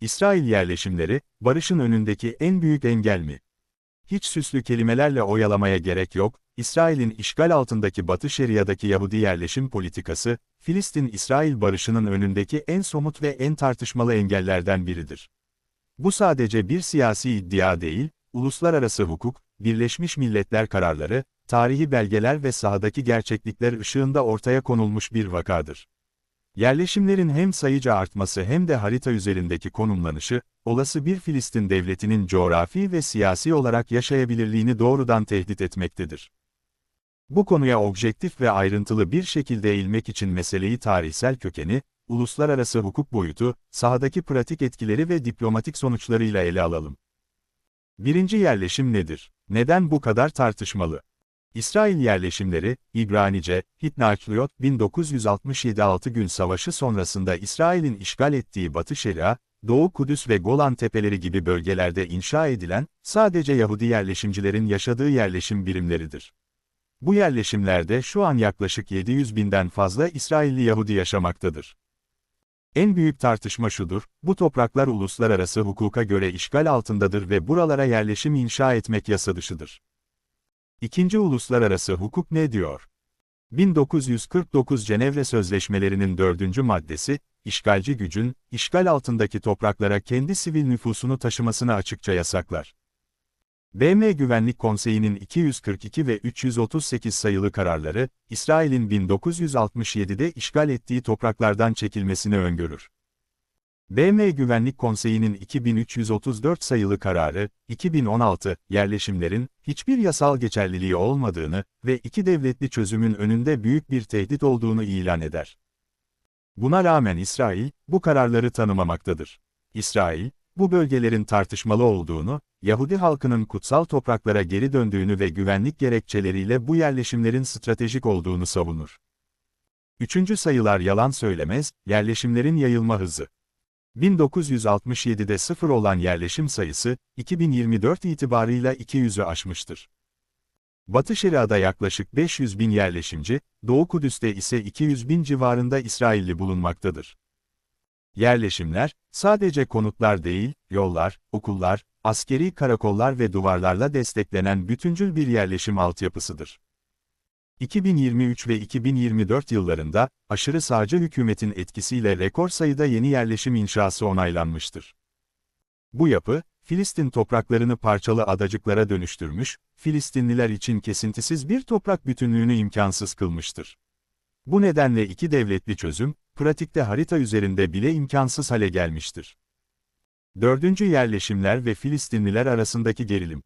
İsrail yerleşimleri, barışın önündeki en büyük engel mi? Hiç süslü kelimelerle oyalamaya gerek yok, İsrail'in işgal altındaki Batı Şeria'daki Yahudi yerleşim politikası, Filistin-İsrail barışının önündeki en somut ve en tartışmalı engellerden biridir. Bu sadece bir siyasi iddia değil, uluslararası hukuk, Birleşmiş Milletler kararları, tarihi belgeler ve sahadaki gerçeklikler ışığında ortaya konulmuş bir vakadır. Yerleşimlerin hem sayıca artması hem de harita üzerindeki konumlanışı, olası bir Filistin devletinin coğrafi ve siyasi olarak yaşayabilirliğini doğrudan tehdit etmektedir. Bu konuya objektif ve ayrıntılı bir şekilde eğilmek için meseleyi tarihsel kökeni, uluslararası hukuk boyutu, sahadaki pratik etkileri ve diplomatik sonuçlarıyla ele alalım. Birinci yerleşim nedir? Neden bu kadar tartışmalı? İsrail yerleşimleri, İbranice, Hitnarkliyot 1967 6 gün savaşı sonrasında İsrail'in işgal ettiği Batı Şeria, Doğu Kudüs ve Golan Tepeleri gibi bölgelerde inşa edilen, sadece Yahudi yerleşimcilerin yaşadığı yerleşim birimleridir. Bu yerleşimlerde şu an yaklaşık 700 binden fazla İsrailli Yahudi yaşamaktadır. En büyük tartışma şudur, bu topraklar uluslararası hukuka göre işgal altındadır ve buralara yerleşim inşa etmek yasa dışıdır. İkinci uluslararası hukuk ne diyor? 1949 Cenevre Sözleşmelerinin dördüncü maddesi, işgalci gücün, işgal altındaki topraklara kendi sivil nüfusunu taşımasını açıkça yasaklar. BM Güvenlik Konseyi'nin 242 ve 338 sayılı kararları, İsrail'in 1967'de işgal ettiği topraklardan çekilmesini öngörür. BM Güvenlik Konseyi'nin 2334 sayılı kararı, 2016, yerleşimlerin, hiçbir yasal geçerliliği olmadığını ve iki devletli çözümün önünde büyük bir tehdit olduğunu ilan eder. Buna rağmen İsrail, bu kararları tanımamaktadır. İsrail, bu bölgelerin tartışmalı olduğunu, Yahudi halkının kutsal topraklara geri döndüğünü ve güvenlik gerekçeleriyle bu yerleşimlerin stratejik olduğunu savunur. Üçüncü sayılar yalan söylemez, yerleşimlerin yayılma hızı. 1967'de sıfır olan yerleşim sayısı, 2024 itibarıyla 200'ü aşmıştır. Batı Şeria'da yaklaşık 500 bin yerleşimci, Doğu Kudüs'te ise 200 bin civarında İsrailli bulunmaktadır. Yerleşimler, sadece konutlar değil, yollar, okullar, askeri karakollar ve duvarlarla desteklenen bütüncül bir yerleşim altyapısıdır. 2023 ve 2024 yıllarında, aşırı sağcı hükümetin etkisiyle rekor sayıda yeni yerleşim inşası onaylanmıştır. Bu yapı, Filistin topraklarını parçalı adacıklara dönüştürmüş, Filistinliler için kesintisiz bir toprak bütünlüğünü imkansız kılmıştır. Bu nedenle iki devletli çözüm, pratikte harita üzerinde bile imkansız hale gelmiştir. Dördüncü yerleşimler ve Filistinliler arasındaki gerilim.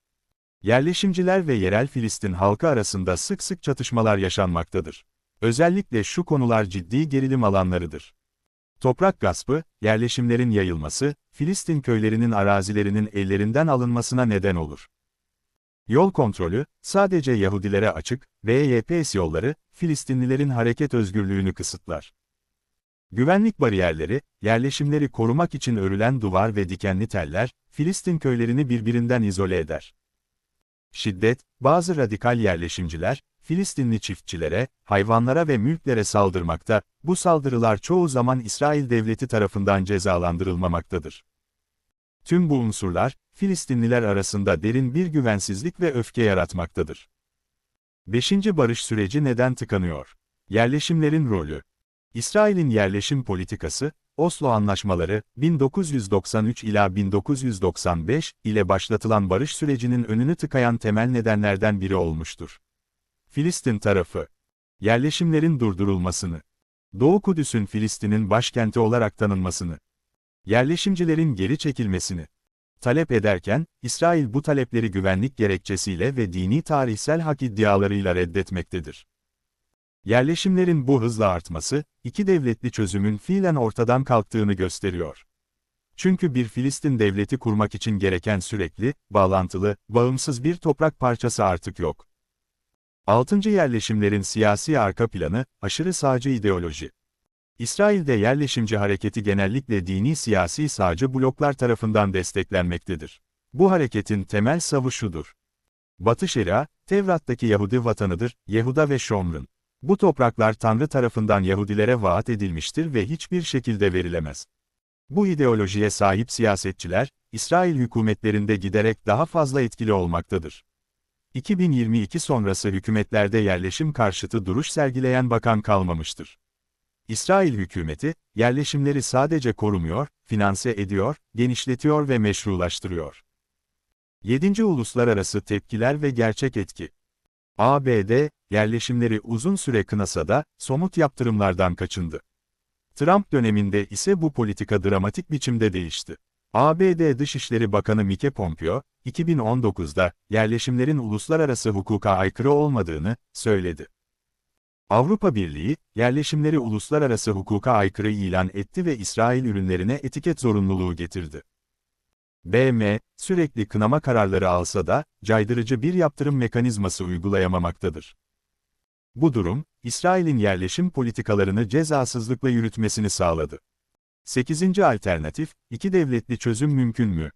Yerleşimciler ve yerel Filistin halkı arasında sık sık çatışmalar yaşanmaktadır. Özellikle şu konular ciddi gerilim alanlarıdır. Toprak gaspı, yerleşimlerin yayılması, Filistin köylerinin arazilerinin ellerinden alınmasına neden olur. Yol kontrolü, sadece Yahudilere açık, VYPS yolları, Filistinlilerin hareket özgürlüğünü kısıtlar. Güvenlik bariyerleri, yerleşimleri korumak için örülen duvar ve dikenli teller, Filistin köylerini birbirinden izole eder. Şiddet, bazı radikal yerleşimciler, Filistinli çiftçilere, hayvanlara ve mülklere saldırmakta, bu saldırılar çoğu zaman İsrail devleti tarafından cezalandırılmamaktadır. Tüm bu unsurlar, Filistinliler arasında derin bir güvensizlik ve öfke yaratmaktadır. 5. Barış süreci neden tıkanıyor? Yerleşimlerin rolü İsrail'in yerleşim politikası, Oslo Anlaşmaları, 1993 ila 1995 ile başlatılan barış sürecinin önünü tıkayan temel nedenlerden biri olmuştur. Filistin tarafı, yerleşimlerin durdurulmasını, Doğu Kudüs'ün Filistin'in başkenti olarak tanınmasını, yerleşimcilerin geri çekilmesini talep ederken, İsrail bu talepleri güvenlik gerekçesiyle ve dini tarihsel hak iddialarıyla reddetmektedir. Yerleşimlerin bu hızla artması, iki devletli çözümün fiilen ortadan kalktığını gösteriyor. Çünkü bir Filistin devleti kurmak için gereken sürekli, bağlantılı, bağımsız bir toprak parçası artık yok. Altıncı yerleşimlerin siyasi arka planı, aşırı sağcı ideoloji. İsrail'de yerleşimci hareketi genellikle dini siyasi sağcı bloklar tarafından desteklenmektedir. Bu hareketin temel savı şudur. Batı Şeria, Tevrat'taki Yahudi vatanıdır, Yehuda ve Şomrun. Bu topraklar Tanrı tarafından Yahudilere vaat edilmiştir ve hiçbir şekilde verilemez. Bu ideolojiye sahip siyasetçiler, İsrail hükümetlerinde giderek daha fazla etkili olmaktadır. 2022 sonrası hükümetlerde yerleşim karşıtı duruş sergileyen bakan kalmamıştır. İsrail hükümeti, yerleşimleri sadece korumuyor, finanse ediyor, genişletiyor ve meşrulaştırıyor. 7. Uluslararası Tepkiler ve Gerçek Etki ABD, yerleşimleri uzun süre kınasa da, somut yaptırımlardan kaçındı. Trump döneminde ise bu politika dramatik biçimde değişti. ABD Dışişleri Bakanı Mike Pompeo, 2019'da yerleşimlerin uluslararası hukuka aykırı olmadığını söyledi. Avrupa Birliği, yerleşimleri uluslararası hukuka aykırı ilan etti ve İsrail ürünlerine etiket zorunluluğu getirdi. BM, sürekli kınama kararları alsa da, caydırıcı bir yaptırım mekanizması uygulayamamaktadır. Bu durum, İsrail'in yerleşim politikalarını cezasızlıkla yürütmesini sağladı. 8. Alternatif, iki devletli çözüm mümkün mü?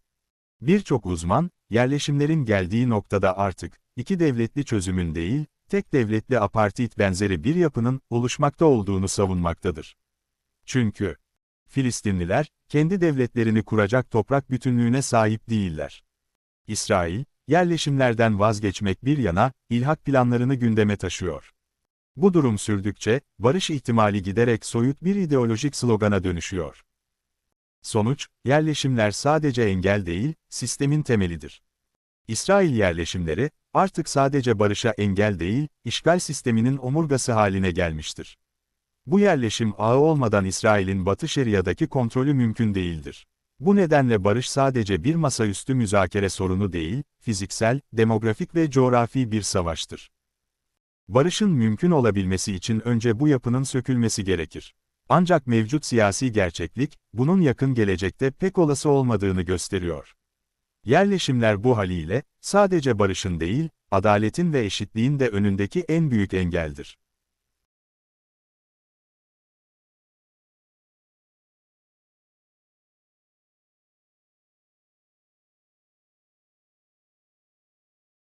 Birçok uzman, yerleşimlerin geldiği noktada artık, iki devletli çözümün değil, tek devletli apartheid benzeri bir yapının oluşmakta olduğunu savunmaktadır. Çünkü, Filistinliler, kendi devletlerini kuracak toprak bütünlüğüne sahip değiller. İsrail, yerleşimlerden vazgeçmek bir yana, ilhak planlarını gündeme taşıyor. Bu durum sürdükçe, barış ihtimali giderek soyut bir ideolojik slogana dönüşüyor. Sonuç, yerleşimler sadece engel değil, sistemin temelidir. İsrail yerleşimleri, artık sadece barışa engel değil, işgal sisteminin omurgası haline gelmiştir. Bu yerleşim ağı olmadan İsrail'in Batı Şeria'daki kontrolü mümkün değildir. Bu nedenle barış sadece bir masaüstü müzakere sorunu değil, fiziksel, demografik ve coğrafi bir savaştır. Barışın mümkün olabilmesi için önce bu yapının sökülmesi gerekir. Ancak mevcut siyasi gerçeklik, bunun yakın gelecekte pek olası olmadığını gösteriyor. Yerleşimler bu haliyle, sadece barışın değil, adaletin ve eşitliğin de önündeki en büyük engeldir.